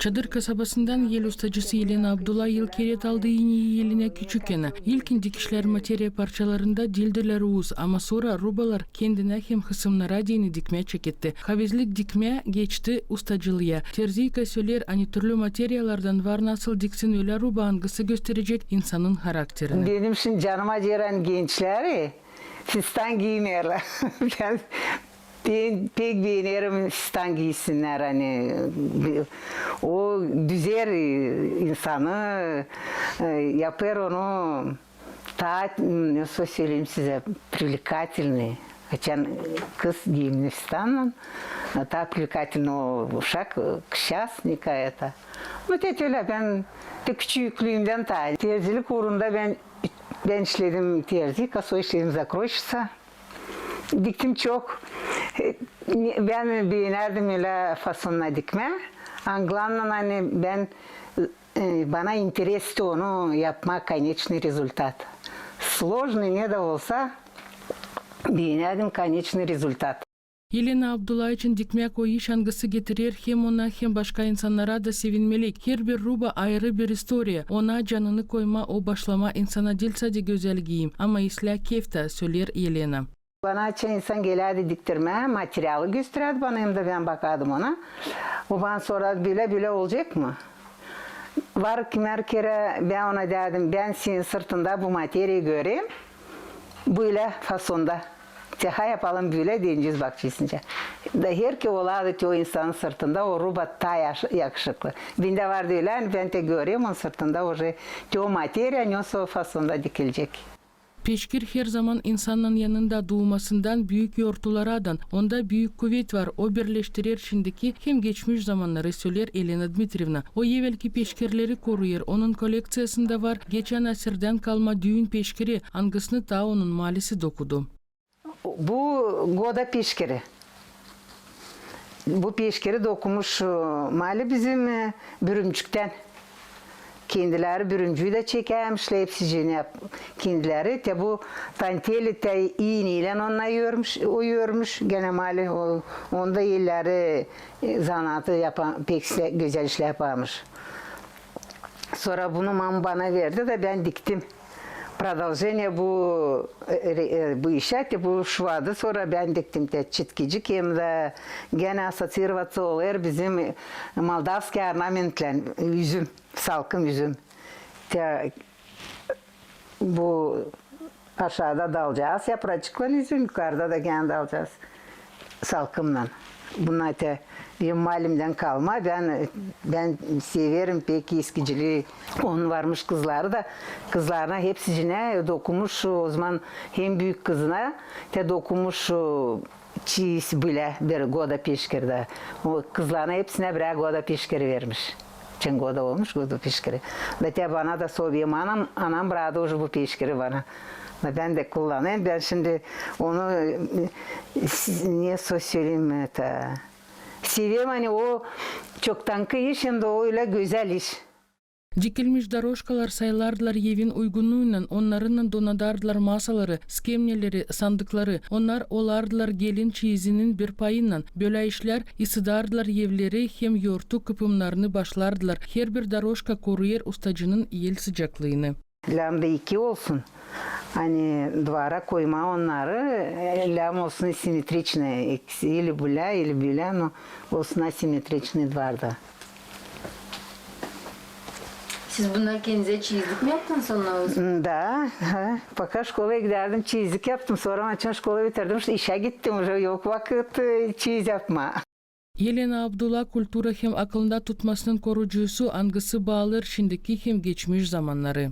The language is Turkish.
Çadır kasabasından yel ustacısı Yelena Abdullah yıl keret aldığı yeline küçükken ilkin dikişler materyal parçalarında dildiler uğuz ama sonra rubalar kendine hem hısımlara dini dikmeye çeketti. Havizlik dikmeye geçti ustacılığa. Terzi söyler hani türlü materyallardan var nasıl diksin öyle ruba angısı gösterecek insanın karakterini. Benim şimdi canıma giren gençleri fistan giymiyorlar. ben pek beğenirim fistan giysinler hani o düzer insanı e, yapar onu daha nasıl söyleyeyim size привлекательный. Хотя кыз гимн станом, так привлекательно ушак, счастника это. Ну, tek öyle ben de küçüklüğümden ta terzilik uğrunda ben ben işledim terzi, kaso işledim zakroşsa. Diktim çok. E, Ben beğenirdim öyle fasonla dikme. Anglanla hani ben e, bana interesti onu yapmak конечный результат. Сложный не de olsa beğenirdim конечный результат. Yelena Abdullah için dikmek o iş angısı getirir hem ona hem başka insanlara da sevinmelik. Her bir ruba ayrı bir istoriya. Ona canını koyma o başlama insana değil sadece güzel giyim ama isla kefta söyler Yelena. bana çay insan gelirdi diktirme, materyali gösterirdi bana hem de ben bakardım ona. O bana sorardı bile bile olacak mı? Var kimer kere ben ona derdim ben senin sırtında bu materyayı göreyim. Böyle fasonda. Teha yapalım böyle diyeceğiz bakçısınca. Da her ki olardı ki o insanın sırtında o rubat ta yakışıklı. Bende vardı öyle ben de göreyim onun sırtında o, o materya o fasonda dikilecek. Peşkir her zaman insanın yanında doğmasından büyük yortulardan onda büyük kuvvet var. O birleştirir şimdiki hem geçmiş zamanları söyler Elena Dmitrievna. O evvelki peşkirleri koruyor. Onun koleksiyasında var. Geçen asırdan kalma düğün peşkiri. Angısını ta onun malisi dokudu. Bu Goda Peşkiri. Bu peşkiri dokumuş e, mali bizim e, Bürümcük'ten. Kendileri bürümcüyü de çekermişler hepsicini yap. Kendileri te bu tanteli te iğneyle onunla yormuş, o yormuş gene mali o, onda illeri e, zanaatı yapan pek güzel işler yaparmış. Sonra bunu mam bana verdi de ben diktim Продолжение bu e, e, bu işe de bu şuvadı sonra ben diktim de çitkicik hem de gene asociироваться olur bizim e, Moldavski ornamentler üzüm salkım üzüm. Te, bu aşağıda dalacağız yapracıkla üzüm yukarıda da gene dalacağız salkımla. Bundan öte benim malimden kalma. Ben ben severim pek eskiciliği. Onun varmış kızları da kızlarına hepsine dokunmuş o zaman hem büyük kızına te dokunmuş çiğisi bile bir goda pişkirde. O kızlarına hepsine birer goda pişkiri vermiş. Çin goda olmuş goda pişkiri. Da te bana da sovyem anam, anam brada bu pişkiri bana. Da Ben de kullanayım. Ben şimdi onu e, niye söyleyeyim это, seviyorum hani o çok tankı iş hem de o öyle güzel iş. Dikilmiş daroşkalar sayılardılar evin uygunluğuyla onların donadardılar masaları, skemneleri, sandıkları. Onlar olardılar gelin çeyizinin bir payıyla. Böyle işler ısıdardılar evleri hem yortu kıpımlarını başlardılar. Her bir daroşka koruyur ustacının yel sıcaklığını. Lambda iki olsun. Hani duvara koyma onları e, lam olsun simetriçne. İkisi Или böyle или böyle но olsun asimetriçne duvarda. Siz bunları kendinize çizdik mi yaptınız sonra? Da, ha. Fakat şkolaya giderdim, çizlik yaptım. Sonra maçın şkola bitirdim, işte işe gittim. Уже yok vakit e, çiz yapma. Yelena Abdullah kultura hem akılda tutmasının korucusu angısı bağlar şimdiki hem geçmiş zamanları.